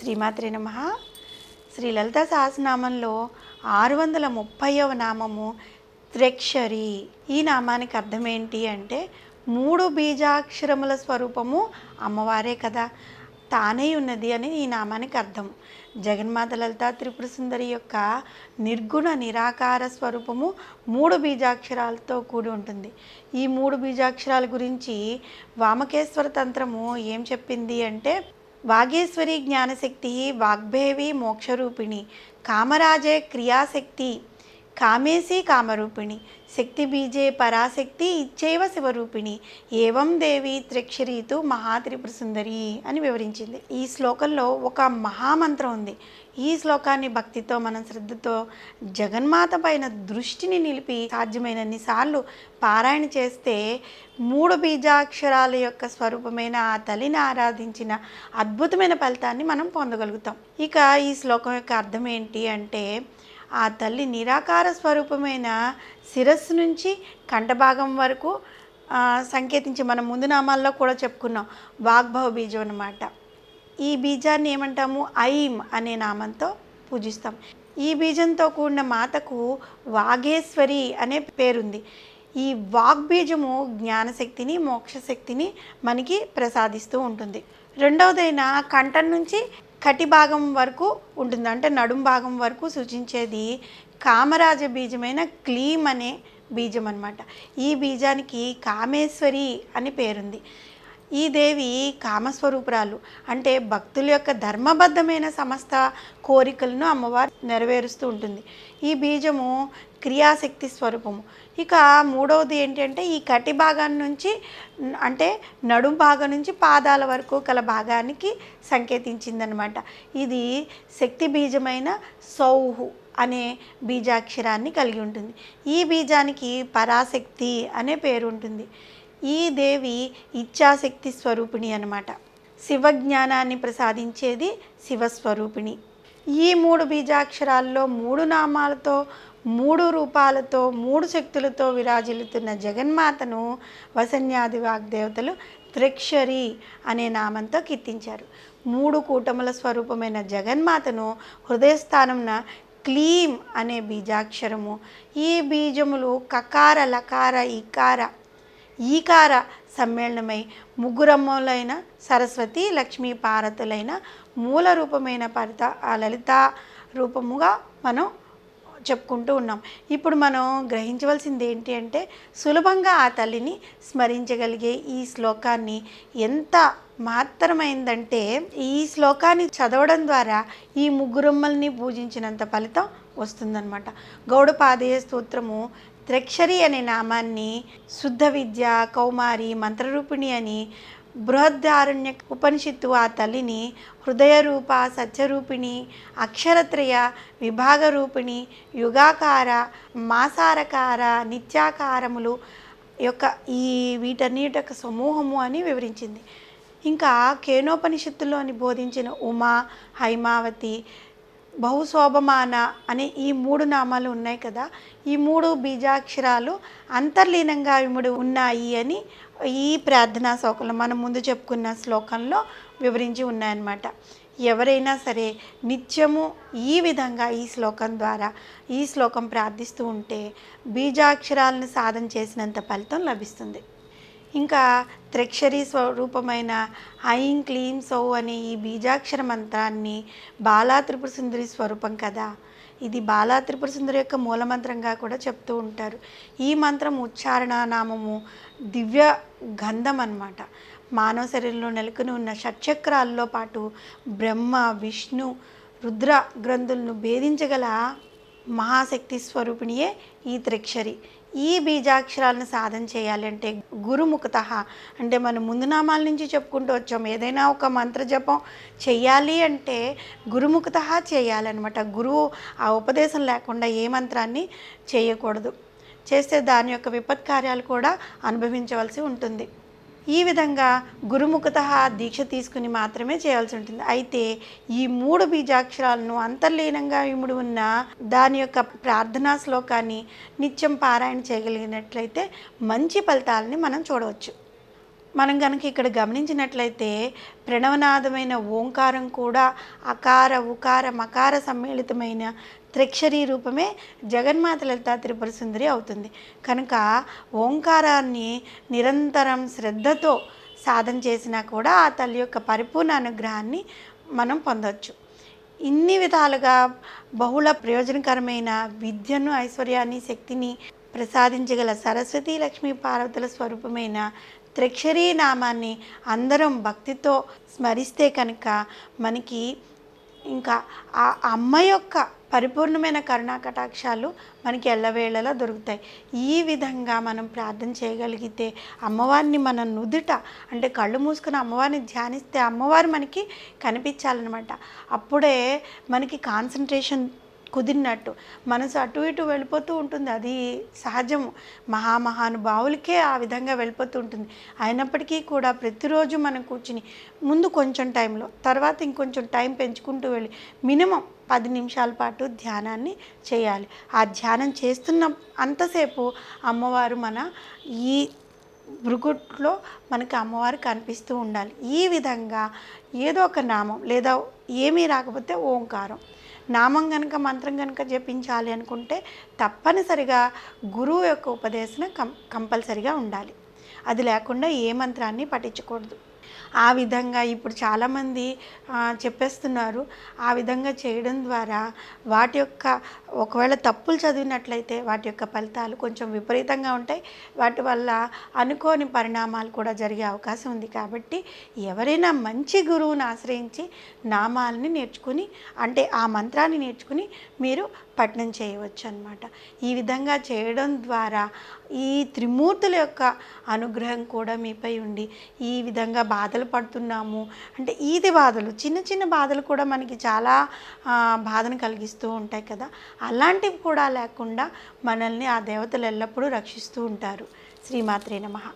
శ్రీమాత్రి నమ. శ్రీ లలిత సహస్రనామంలో ఆరు వందల ముప్పైవ నామము త్రెక్షరి. ఈ నామానికి అర్థం ఏంటి అంటే మూడు బీజాక్షరముల స్వరూపము అమ్మవారే కదా. తానే ఉన్నది అని ఈ నామానికి అర్థం. జగన్మాత లలిత త్రిపుర సుందరి యొక్క నిర్గుణ నిరాకార స్వరూపము మూడు బీజాక్షరాలతో కూడి ఉంటుంది. ఈ మూడు బీజాక్షరాల గురించి వామకేశ్వర తంత్రము ఏం చెప్పింది అంటే వాగేశ్వరి జ్ఞానశక్తి వాగ్భేవి మోక్షరూపిణి కామరాజే క్రియాశక్తి కామేసి కామరూపిణి. శక్తి బీజే పరాశక్తి ఇచ్చేవ శివరూపిణి. ఏవం దేవి త్రిక్షరీతు మహాత్రిపుర సుందరి అని వివరించింది. ఈ శ్లోకంలో ఒక మహామంత్రం ఉంది. ఈ శ్లోకాన్ని భక్తితో మనం శ్రద్ధతో జగన్మాత పైన దృష్టిని నిలిపి సాధ్యమైనన్ని సార్లు పారాయణ చేస్తే మూడు బీజాక్షరాల యొక్క స్వరూపమైన ఆ తల్లిని ఆరాధించిన అద్భుతమైన ఫలితాన్ని మనం పొందగలుగుతాం. ఇక ఈ శ్లోకం యొక్క అర్థం ఏంటి అంటే ఆ తల్లి నిరాకార స్వరూపమైన శిరస్సు నుంచి కంఠభాగం వరకు సంకేతించి మనం ముందు నామాల్లో కూడా చెప్పుకున్నాం. వాగ్భవ బీజం అన్నమాట. ఈ బీజాన్ని ఏమంటాము? ఐం అనే నామంతో పూజిస్తాం. ఈ బీజంతో కూడిన మాతకు వాగేశ్వరి అనే పేరుంది. ఈ వాగ్బీజము జ్ఞానశక్తిని మోక్షశక్తిని మనకి ప్రసాదిస్తూ ఉంటుంది. రెండవదైన కంఠం నుంచి కటి భాగం వరకు ఉంటుంది. అంటే నడుం భాగం వరకు సూచించేది కామరాజ బీజమైన క్లీమ్ అనే బీజం అన్నమాట. ఈ బీజానికి కామేశ్వరి అని పేరుంది. ఈ దేవి కామస్వరూపురాలు. అంటే భక్తుల యొక్క ధర్మబద్ధమైన సమస్త కోరికలను అమ్మవారు నెరవేరుస్తూ ఉంటుంది. ఈ బీజము క్రియాశక్తి స్వరూపము. ఇక మూడవది ఏంటంటే ఈ కటి భాగం నుంచి అంటే నడుం భాగం నుంచి పాదాల వరకు గల భాగానికి సంకేతించిందనమాట. ఇది శక్తి బీజమైన సౌహు అనే బీజాక్షరాన్ని కలిగి ఉంటుంది. ఈ బీజానికి పరాశక్తి అనే పేరు ఉంటుంది. ఈ దేవి ఇచ్ఛాశక్తి స్వరూపిణి అనమాట. శివజ్ఞానాన్ని ప్రసాదించేది శివస్వరూపిణి. ఈ మూడు బీజాక్షరాల్లో మూడు నామాలతో మూడు రూపాలతో మూడు శక్తులతో విరాజిల్లుతున్న జగన్మాతను వసన్యాది వాగ్దేవతలు త్రిక్షరి అనే నామంతో కీర్తించారు. మూడు కూటముల స్వరూపమైన జగన్మాతను హృదయస్థానంన క్లీం అనే బీజాక్షరము. ఈ బీజములు కకార లకార ఇకార ఈకార సమ్మేళనమై ముగ్గురమ్మలైన సరస్వతి లక్ష్మీ పార్వతులైన మూల రూపమైన పరిత ఆ లలిత రూపముగా మనం చెప్పుకుంటూ ఉన్నాం. ఇప్పుడు మనం గ్రహించవలసింది ఏంటి అంటే సులభంగా ఆ తల్లిని స్మరించగలిగే ఈ శ్లోకాన్ని ఎంత మాత్రమైందంటే ఈ శ్లోకాన్ని చదవడం ద్వారా ఈ ముగ్గురమ్మల్ని పూజించినంత ఫలితం వస్తుందన్నమాట. గౌడపాదయ స్తోత్రము త్రక్షరి అనే నామాన్ని శుద్ధ విద్య కౌమారి మంత్రరూపిణి అని బృహద్ధారణ్య ఉపనిషత్తు ఆ తల్లిని హృదయరూప సత్యరూపిణి అక్షరత్రయ విభాగ రూపిణి యుగాకార మాసారకార నిత్యాకారములు యొక్క ఈ వీటన్నిటి యొక్క సమూహము అని వివరించింది. ఇంకా కేనోపనిషత్తులోని బోధించిన ఉమా హైమావతి బహుశోభమాన అనే ఈ మూడు నామాలు ఉన్నాయి కదా. ఈ మూడు బీజాక్షరాలు అంతర్లీనంగా ఇముడు ఉన్నాయి అని ఈ ప్రార్థనా సౌకర్యం మనం ముందు చెప్పుకున్న శ్లోకంలో వివరించి ఉన్నాయన్నమాట. ఎవరైనా సరే నిత్యము ఈ విధంగా ఈ శ్లోకం ద్వారా ఈ శ్లోకం ప్రార్థిస్తూ ఉంటే బీజాక్షరాలను సాధన చేసినంత ఫలితం లభిస్తుంది. ఇంకా త్రిక్షరి స్వరూపమైన ఐం క్లీం సౌ అనే ఈ బీజాక్షర మంత్రాన్ని బాలా త్రిపుర సుందరి స్వరూపం కదా. ఇది బాలా త్రిపుర సుందరి యొక్క మూలమంత్రంగా కూడా చెప్తూ ఉంటారు. ఈ మంత్రం ఉచ్చారణ నామము దివ్య గంధం అన్నమాట. మానవ శరీరంలో నెలకొని ఉన్న షట్చక్రాల్లో పాటు బ్రహ్మ విష్ణు రుద్ర గ్రంథులను భేదించగల మహాశక్తి స్వరూపిణియే ఈ త్రిక్షరి. ఈ బీజాక్షరాలను సాధన చేయాలి అంటే గురుముఖత. అంటే మనం ముందు నామాల నుంచి చెప్పుకుంటూ వచ్చాం. ఏదైనా ఒక మంత్ర జపం చెయ్యాలి అంటే గురుముఖత చేయాలన్నమాట. గురువు ఆ ఉపదేశం లేకుండా ఏ మంత్రాన్ని చేయకూడదు. చేస్తే దాని యొక్క విపత్కార్యాలు కూడా అనుభవించవలసి ఉంటుంది. ఈ విధంగా గురుముఖత దీక్ష తీసుకుని మాత్రమే చేయాల్సి ఉంటుంది. అయితే ఈ మూడు బీజాక్షరాలను అంతర్లీనంగా ఇముడు ఉన్న దాని యొక్క ప్రార్థనా శ్లోకాన్ని నిత్యం పారాయణ చేయగలిగినట్లయితే మంచి ఫలితాలని మనం చూడవచ్చు. మనం కనుక ఇక్కడ గమనించినట్లయితే ప్రణవనాదమైన ఓంకారం కూడా అకార ఉకార మకార సమ్మేళితమైన త్రిక్షరీ రూపమే జగన్మాత లలితా త్రిపుర సుందరి అవుతుంది. కనుక ఓంకారాన్ని నిరంతరం శ్రద్ధతో సాధన చేసినా కూడా ఆ తల్లి యొక్క పరిపూర్ణ అనుగ్రహాన్ని మనం పొందవచ్చు ఇన్ని విధాలుగా బహుళ ప్రయోజనకరమైన విద్యను ఐశ్వర్యాన్ని శక్తిని ప్రసాదించగల సరస్వతి లక్ష్మీ పార్వతుల స్వరూపమైన త్రిక్షరీ నామాన్ని అందరం భక్తితో స్మరిస్తే కనుక మనకి ఇంకా ఆ అమ్మ యొక్క పరిపూర్ణమైన కరుణా కటాక్షాలు మనకి ఎల్లవేళలా దొరుకుతాయి. ఈ విధంగా మనం ప్రార్థన చేయగలిగితే అమ్మవారిని మన నుదుట అంటే కళ్ళు మూసుకుని అమ్మవారిని ధ్యానిస్తే అమ్మవారు మనకి కనిపించాలన్నమాట. అప్పుడే మనకి కాన్సన్ట్రేషన్ కుదిరినట్టు. మనసు అటు ఇటు వెళ్ళిపోతూ ఉంటుంది. అది సహజము. మహామహానుభావులకే ఆ విధంగా వెళ్ళిపోతూ ఉంటుంది. అయినప్పటికీ కూడా ప్రతిరోజు మనం కూర్చుని ముందు కొంచెం టైంలో తర్వాత ఇంకొంచెం టైం పెంచుకుంటూ వెళ్ళి మినిమం పది నిమిషాల పాటు ధ్యానాన్ని చేయాలి. ఆ ధ్యానం చేస్తున్న అంతసేపు అమ్మవారు మన ఈ భృగుట్లో మనకి అమ్మవారు కనిపిస్తూ ఉండాలి. ఈ విధంగా ఏదో ఒక నామం లేదా ఏమీ రాకపోతే ఓంకారం. నామం కనుక మంత్రం కనుక జపించాలి అనుకుంటే తప్పనిసరిగా గురువు యొక్క ఉపదేశం కం కంపల్సరిగా ఉండాలి. అది లేకుండా ఏ మంత్రాన్ని పఠించకూడదు. ఆ విధంగా ఇప్పుడు చాలామంది చెప్పేస్తున్నారు. ఆ విధంగా చేయడం ద్వారా వాటి యొక్క ఒకవేళ తప్పులు చదివినట్లయితే వాటి యొక్క ఫలితాలు కొంచెం విపరీతంగా ఉంటాయి. వాటి వల్ల అనుకోని పరిణామాలు కూడా జరిగే అవకాశం ఉంది. కాబట్టి ఎవరైనా మంచి గురువుని ఆశ్రయించి నామాలని నేర్చుకుని అంటే ఆ మంత్రాన్ని నేర్చుకుని మీరు పఠనం చేయవచ్చు అనమాట ఈ విధంగా చేయడం ద్వారా ఈ త్రిమూర్తుల యొక్క అనుగ్రహం కూడా మీపై ఉండి ఈ విధంగా బాధలు పడుతున్నాము. అంటే ఈది బాధలు చిన్న చిన్న బాధలు కూడా మనకి చాలా బాధను కలిగిస్తూ ఉంటాయి కదా. అలాంటివి కూడా లేకుండా మనల్ని ఆ దేవతలు ఎల్లప్పుడూ రక్షిస్తూ ఉంటారు. శ్రీమాత్రే నమః.